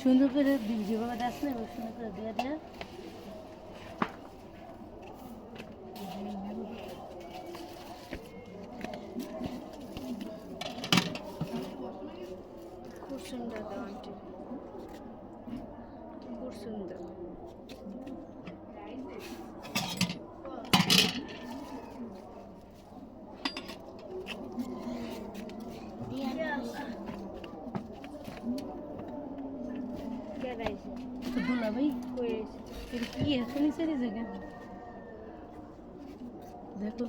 সুন্দর করে দিবি যেভাবে দাস সুন্দর করে দিয়ে দেয় খুব সুন্দর দাওয়ানটি খুব সুন্দর কেদাইছে তো দেখো।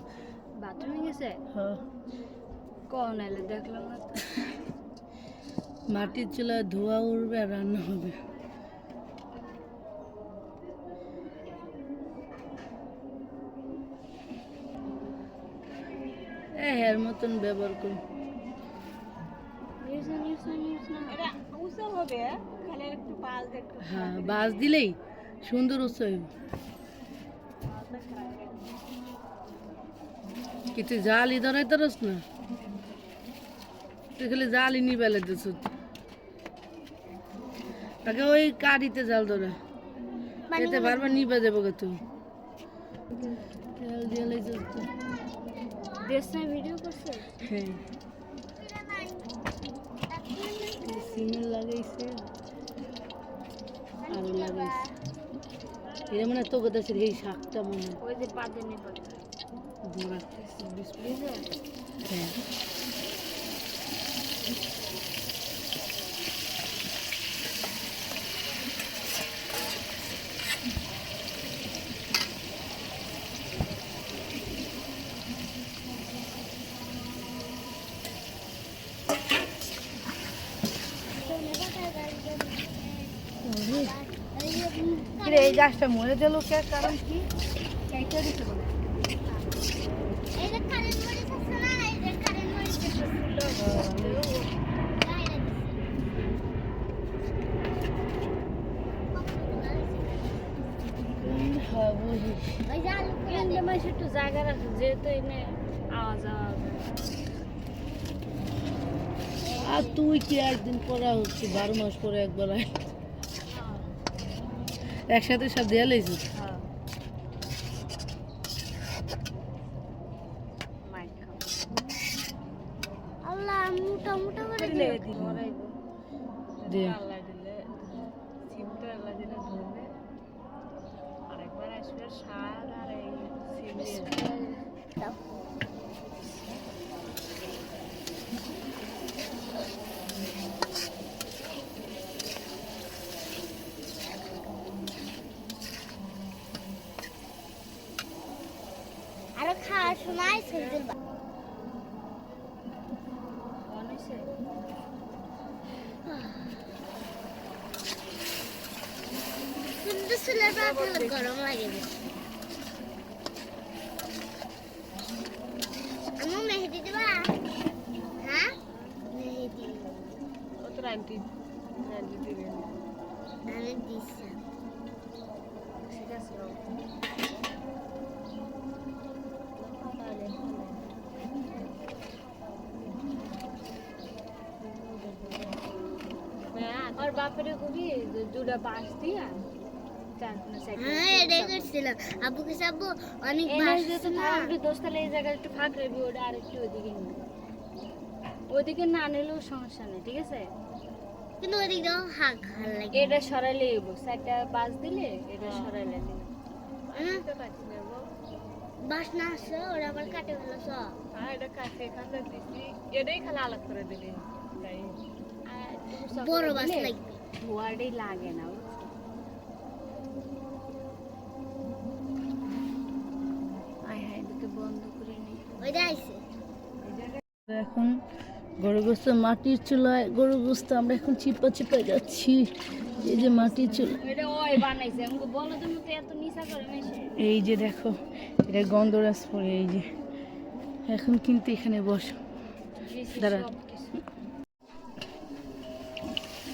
বাথরুমে গেছে? হ্যাঁ। এলে দেখলাম না মাটির চুলায় ধোয়া উঠবে আর রান্না হবে। এ এর মতন ব্যবহার করি। হবে হ্যাঁ বাস দিলেই সুন্দর উৎসব কিছু জালি ধরাই তরস না? তুই খালি জালি নিবেলে দিস। আগে ওই কারিতে জাল ধরা। এতে বারবার নিবে যাব গে তুই। ভিডিও করছে? হ্যাঁ। লাগাইছে। আরও লাগাইছে এটা মানে তোকে দেশে এই শাকটা মনে হয় ওই যে পাতে নেই পাতে ধরা বুঝলে হ্যাঁ কিরে এই গাছটা মরে গেল কে? কারণ কি? যেহেতু এনে আওয়াজ আওয়াজ আর তুই কি একদিন পরে হচ্ছে বারো মাস পরে একবার সিমটা আল্লাহ দিলে ধরবে। আরেকবার আসবে সার আর এই সিম দিয়ে দাও আরও খাওয়ার হয়েছে কিন্তু চুলের পাতা গরম লাগে আমার মেহেদি দেবা হ্যাঁ মেহেদি কত আন্টি আন্টি দিবে আমি দিচ্ছি ঠিক আছে হ্যাঁ, কবি দুটা বাঁশ দিয়া চারখানা সাইকেল এটাই করছিলাম। আব্বুকে আব্বু অনেক এনে বাস যেতে থাকবি দোস্তালে এই জায়গায় একটু ফাঁক রাখবি ওটা আর একটু ওইদিকে নিবি না নিলেও সমস্যা নেই ঠিক আছে? কিন্তু ওদিক দাও হাক ভালো লাগে। এটা সরাইলে এবো বাস দিলে এটা সরাইলে দিলে। বাস না আসছে ওরা আবার কাটে ফেলো সব আর এটা দিছি। এটাই খালি আলাদা করে উঁচা বড় বাস লাগবে। ধোয়াটাই লাগে না এখন গরু গোস্ত মাটির চুলায় গরু গোস্ত আমরা এখন চিপা চিপা যাচ্ছি। এই যে মাটির চুলা। এটা ওই বানাইছে। আমাকে বলো তুমি তো এত নিশা করে এই যে দেখো এটা গন্ধরাজ পরে এই যে। এখন কিন্তু এখানে বসো। দাঁড়া।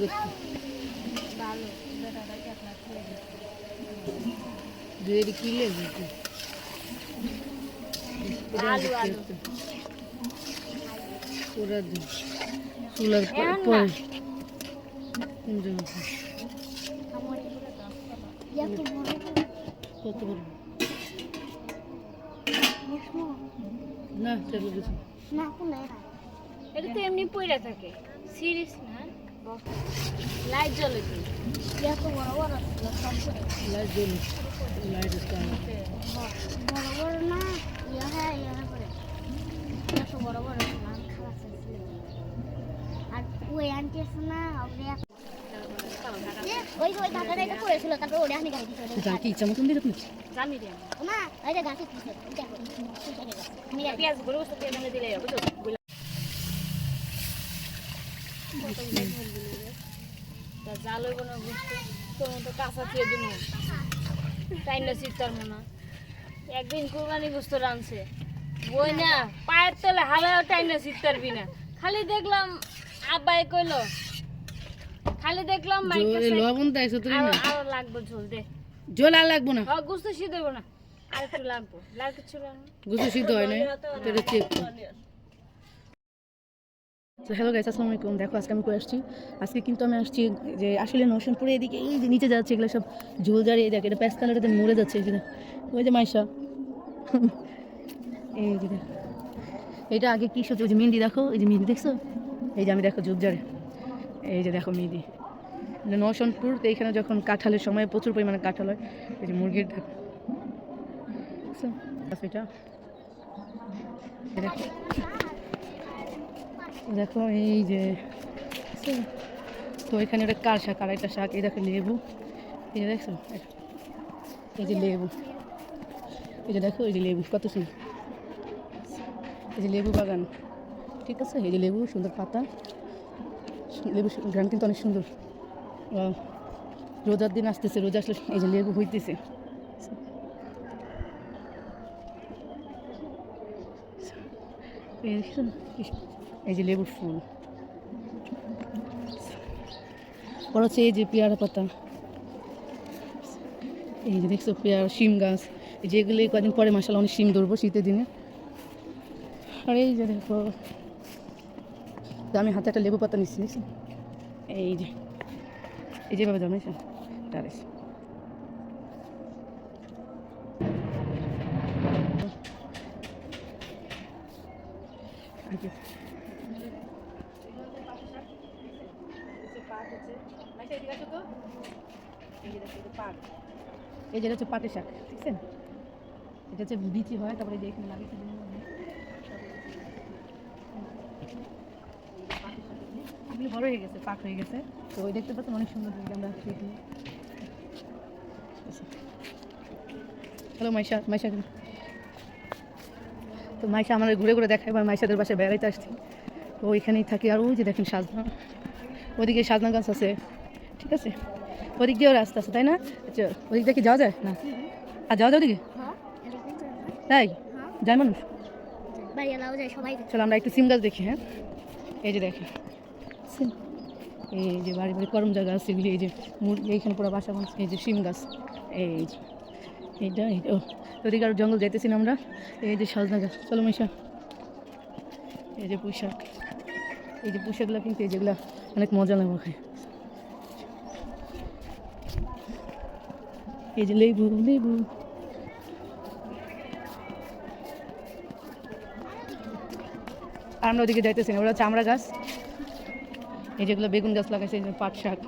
করছি। দুয়ের কি লেগে আলু, আলু। পুরা দিন চুলার না। পরে। কত বড়? না না এটা তো এমনি পড়ে থাকে। সিরিয়াস না। লাইট জ্বলে সব লাইট জ্বলে লাইট বড় বড় না ইয়া হ্যাঁ ইয়া করে বড় বড় চাইছিলাম আর ওই আন্টি আছে না ওই ওই ঢাকাটা এটা পড়েছিল তারপর ওরে আমি গাড়ি দিতে যা কি ইচ্ছা মতন দিয়ে আপনি জানি রে না ওই যে গাছে দিছে দেখো পেঁয়াজগুলো বসে পেঁয়াজ দিলে তো জাল হইব না বুঝতে তোর মতো কাঁচা দিয়ে দিব তাই না শীতার মনে একদিন কোরবানি গোস্ত রানছে বই না পায়ের তলে হালাও টাই না শীতার বিনা। খালি দেখলাম আব্বাই কইলো খালি দেখলাম লবণ তো একশো আরও না? আরও লাগবে ঝোল দে। আর লাগবো না? হ্যাঁ গোস্ত সিদ্ধ না। আর একটু লাগবো। লাগবে না? গুছু সিদ্ধ হয় এটা চেক হ্যালো গাইস আসসালামু আলাইকুম দেখো, আজকে আমি করে আসছি। আজকে কিন্তু আমি আসছি যে আসলে নরসিংপুরে এদিকে এই যে নিচে যাচ্ছে, এগুলো সব ঝোল এই দেখ, এটা প্যাস কালারটাতে মরে যাচ্ছে, এই ওই যে মাইশা। এই যে দেখ। এটা আগে কি সত্যি ওই যে মেহেন্দি, দেখো? এই যে মেহেন্দি, দেখছ? এই যে আমি দেখো ঝোল জারে এই যে দেখো মেহেন্দি। এটা নরসিংপুর, তো এখানে যখন কাঁঠালের সময় প্রচুর পরিমাণে কাঁঠাল হয়, এই যে মুরগির দেখো এটা? দেখো এই যে তো এখানে একটা কার শাক, আর একটা শাক, এই দেখো লেবু। এই যে দেখছ? এই যে লেবু। এই যে দেখো, এই যে লেবু, কত সুন্দর। এই যে লেবু বাগান। ঠিক আছে? এই যে লেবু, সুন্দর পাতা। লেবু গ্রাম কিন্তু অনেক সুন্দর। রোজার দিন আসতেছে, রোজা আসলে এই যে লেবু হইতেছে। এই? এই যে লেবুর ফুল। পর হচ্ছে এই যে পেয়ারা পাতা। এই যে দেখছ পেয়ারা, শিম গাছ। এই যেগুলো কদিন পরে মাসাল অনেক শিম ধরবো শীতের দিনে। আর এই যে দেখো আমি হাতে একটা লেবু পাতা নিচ্ছি, দেখছি? এই যে, এই যেভাবে জমেছে টারেস আগে এই যেটা হচ্ছে পাটের শাক, দেখছেন? এটা হচ্ছে বিচি হয়, তারপরে যে এখানে লাগে এগুলো বড় হয়ে গেছে, পাক হয়ে গেছে। তো ওই দেখতে পাচ্ছেন অনেক সুন্দর দেখি আমরা এখানে হ্যালো মাইশা মাইশা তো মাইশা আমাদের ঘুরে ঘুরে দেখায়, এবার মাইশাদের বাসায় বেড়াইতে আসছি। তো ওইখানেই থাকি, আর ওই যে দেখেন সাজনা। ওদিকে সাজনা গাছ আছে, ঠিক আছে? ওদিক দিয়েও রাস্তা আছে তাই না? আচ্ছা ওদিক দিয়ে কি যাওয়া যায়? না। আর যাওয়া যায় ওদিকে? তাই? যায় মানুষ? চলো আমরা একটু সিম গাছ দেখি হ্যাঁ? এই যে দেখি। সিম। এই যে বাড়ি বাড়ি করম জায়গা আছে এগুলি এই যে এইখানে পুরো বাসা বানছে এই যে সিম গাছ। এই যে এইটা এইটা ওদিকে আর জঙ্গল যাইতেছি না আমরা। এই যে সজনা গাছ চলো মিশা এই যে পুঁইশাক। এই যে পুঁইশাকগুলো কিন্তু এই যেগুলো অনেক মজা লাগে খাই এই যে লেবু লেবু। আমরা ওদিকে যাইতেছি না, ওরা চামড়া গাছ। এই যেগুলো বেগুন গাছ লাগাইছে পাট শাক।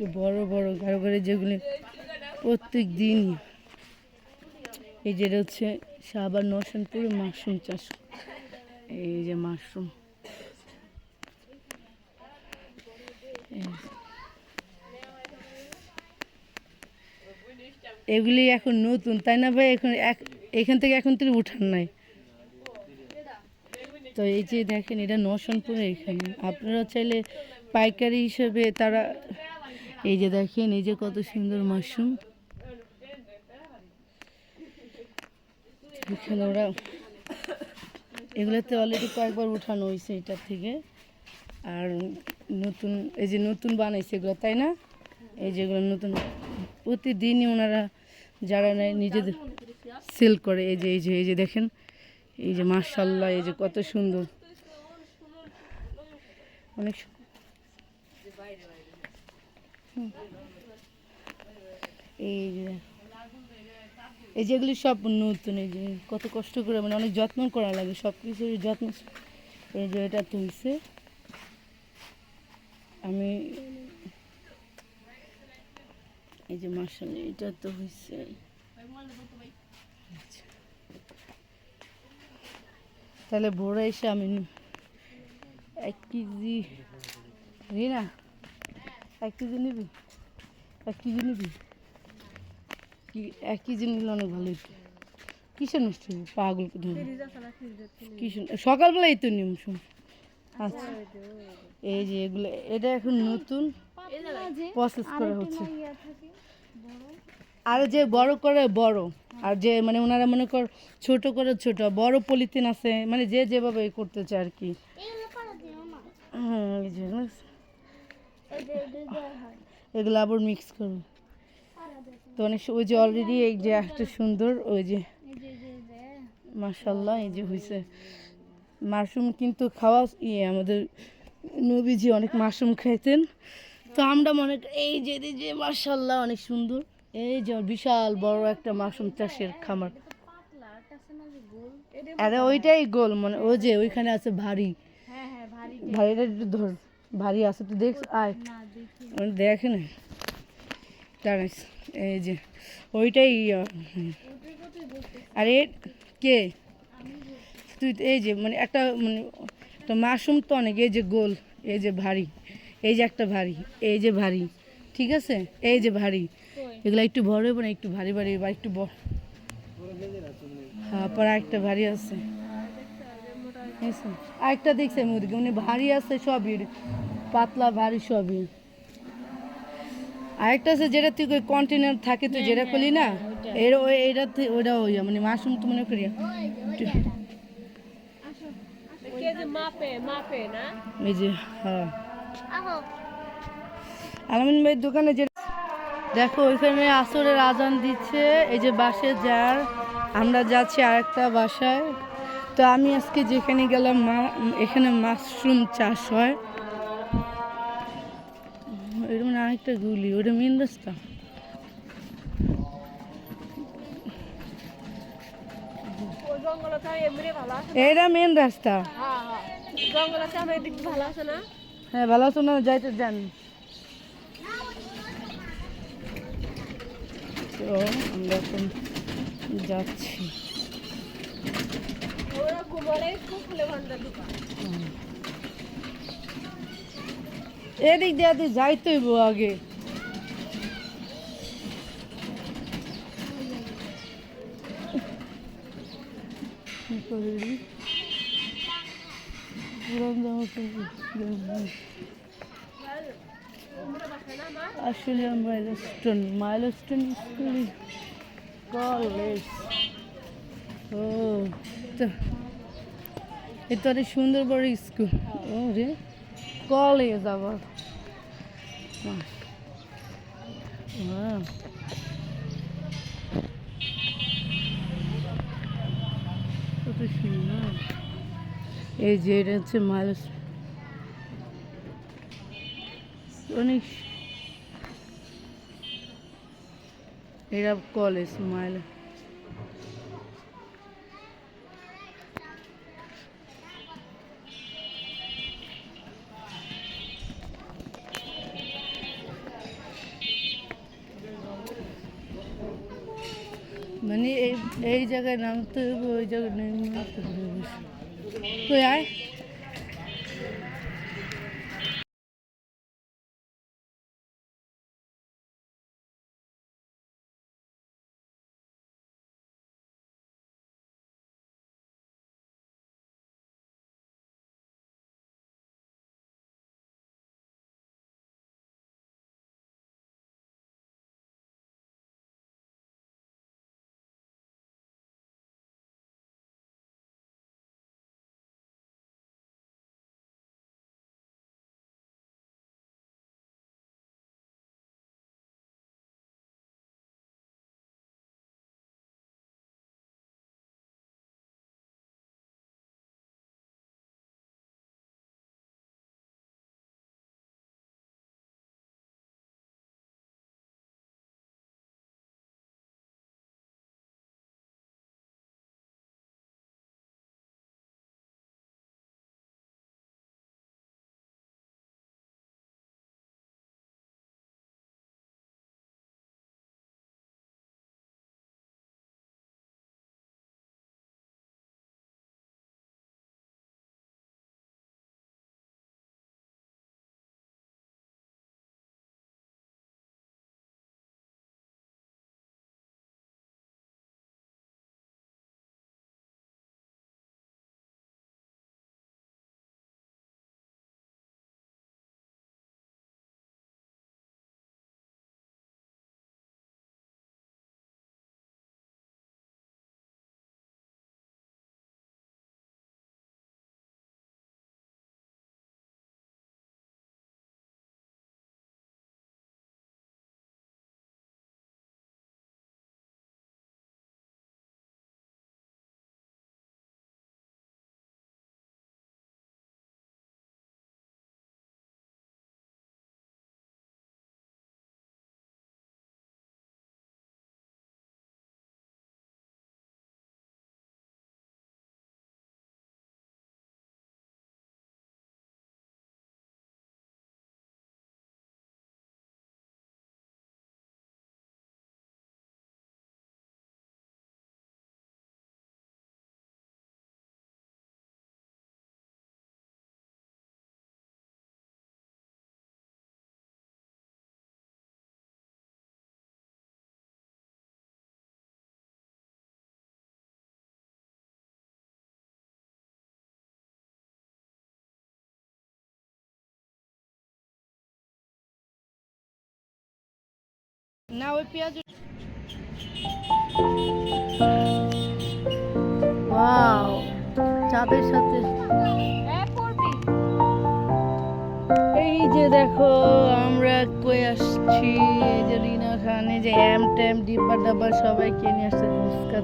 একটু বড় বড় ঘরে ঘরে যেগুলি প্রত্যেক দিনই। এই যেটা হচ্ছে সাবার নরসনপুরে মাশরুম চাষ। এই যে মাশরুম। এগুলি এখন নতুন, তাই না ভাই? এখন এখান থেকে এখন থেকে উঠান নাই। তো এই যে দেখেন, এটা নরসনপুরে এখানে। আপনারা চাইলে পাইকারি হিসেবে তারা এই যে দেখেন, এই যে কত সুন্দর মাশরুম। এগুলোতে অলরেডি কয়েকবার উঠানো হয়েছে এটার থেকে। আর নতুন, এই যে নতুন বানাইছে এগুলো, তাই না? এই যেগুলো নতুন। প্রতিদিনই ওনারা, যারা নেয় নিজেদের সেল করে, এই যে এই যে এই যে দেখেন, এই যে মার্শাল্লাহ এই যে কত সুন্দর। অনেক। এই যে, এই যেগুলি সব নতুন, এই যে কত কষ্ট করে মানে অনেক যত্ন করা লাগে, সব কিছুর যত্ন এই যে এটা তুলছে। আমি এই যে মার্শাল এটা তো হয়েছে আচ্ছা। তাহলে ভোরে এসে আমি এক কেজি, রিনা? এক কেজি নিবি? এক কেজি নিবি? কি এক কেজি নিলে অনেক ভালো হতো কিসের নষ্ট হবে পাগল কিসের সকালবেলাই তো নিয়ম শুন। আচ্ছা। এই যে এগুলো এটা এখন নতুন। প্রসেস করা হচ্ছে। আর যে বড় করে বড় আর যে মানে ওনারা মনে কর ছোট করে ছোট বড় পলিথিন আছে মানে যে যেভাবে করতে চায় আর কি। হ্যাঁ এই যে? এগুলো আবার মিক্স করব তো অনেক ওই যে অলরেডি এই যে একটা সুন্দর ওই যে মাশাল্লাহ এই যে হয়েছে মাশরুম কিন্তু খাওয়া ইয়ে আমাদের নবীজি অনেক মাশরুম খাইতেন। তো আমরা মনে করি এই যে যে মাশাল্লাহ অনেক সুন্দর। এই যে বিশাল বড় একটা মাশরুম চাষের খামার। আরে ওইটাই গোল মানে ওই যে ওইখানে আছে ভারী। হ্যাঁ হ্যাঁ ভারী ভারীটা একটু ধর। ভারী আছে তুই দেখ আয়। দেখে। না। দাঁড়াইস। এই যে ওইটাই আরে কে? তুই তো এই যে মানে একটা মানে একটা মাশরুম তো অনেক এই যে গোল এই যে ভারী এই যে একটা ভারী এই যে ভারী ঠিক আছে? এই যে ভারী এগুলো একটু বড় হবে না একটু ভারী ভারী বা একটু বড় হ্যাঁ পর একটা ভারী আছে? আরেকটা দেখছি ওদিকে মানে ভারী আছে সবই পাতলা ভারী সবই। আরেকটা আছে যেটা তুই কন্টেনার থাকে তুই যেটা খুলি না এর ওই এটা ওইটা ওই মানে মাশরুম তো মনে করি। এই যে হ্যাঁ। আলামিন ভাইয়ের দোকানে যে দেখো ওইখানে আসরের আজান দিচ্ছে এই যে বাসে যার আমরা যাচ্ছি আরেকটা বাসায়। তো আমি আজকে যেখানে গেলাম মা, এখানে মাশরুম চাষ হয়। এরকম আরেকটা গুলি, ওটা মেন রাস্তা। এটা মেন রাস্তা। হ্যাঁ ভালো আছে না? যাইতে যান তো আমরা যাচ্ছি। এদিক দিয়ে তুই যাইতেই আগে। আসলে মাইলস্টোন মাইলস্টোন স্কুল কলেজ ও, তো এ তো সুন্দর বড় স্কুল। ও রে, কলেজ আবার। কত সুন্দর। এই যে, এটা হচ্ছে মাইলস। অনেক এটা কলেজ, মাইল জায়গায় নামতে হবে ওই জায়গায় নেমে তুই আয়। না ওই পেঁয়াজ ওয়াও চাঁদের সাথে। হ্যাঁ এই যে দেখো আমরা কই আসছি? এই যে রিনা খানে যে এম ট্যাম ডিব্বা ডাব্বা সবাই কিনে আসছে ফুচকা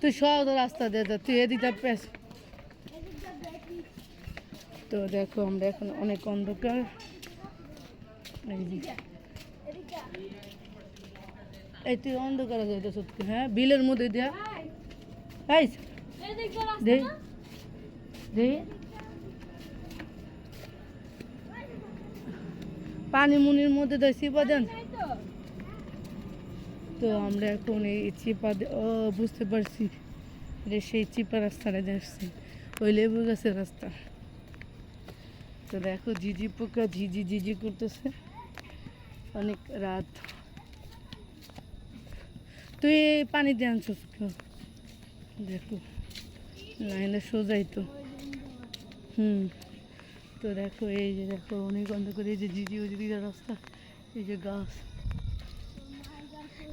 তুই সব রাস্তা যা, তুই এদিকে পেস তো দেখো আমরা এখন অনেক অন্ধকার। এই তুই অন্ধকারে হ্যাঁ? বিলের মধ্যে দিয়া। এই দে দে পানি মুনির মধ্যে দেয় চিপা দেন। তো আমরা এখন এই চিপা ও, বুঝতে পারছি যে সেই চিপা রাস্তাটা যাচ্ছি ওই লেবু গাছের রাস্তা। তো দেখো ঝিঝি পোকা ঝিঝি ঝিঝি করতেছে। অনেক রাত। তুই পানি দিয়ে আনছিস দেখো, লাইনে সোজাই তো। হুম। তো দেখো, এই যে দেখো, অনেক অন্ধকার। এই যে ঝিঝি ওদিকে রাস্তা। এই যে গাছ।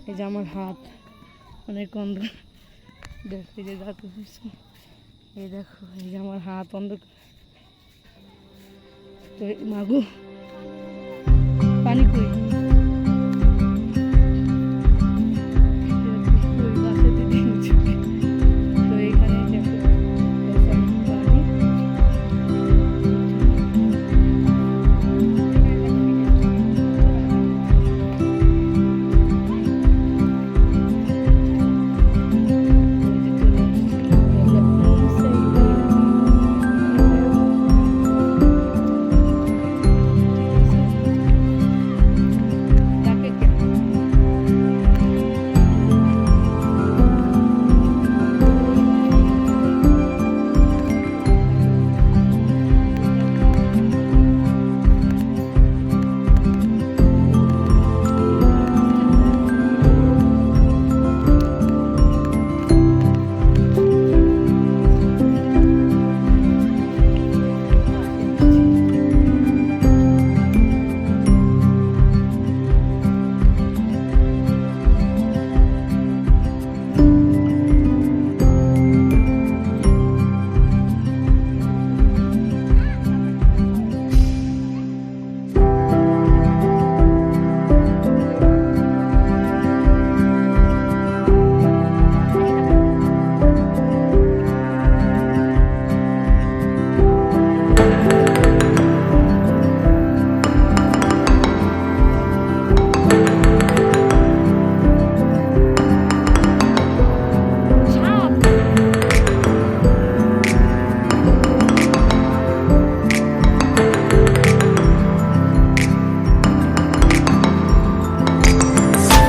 এই যে আমার হাত, অনেক অন্ধ দেখো, এই যে গাছ এই দেখো, এই যে আমার হাত অন্ধকার। তো মাগো, পানি কই?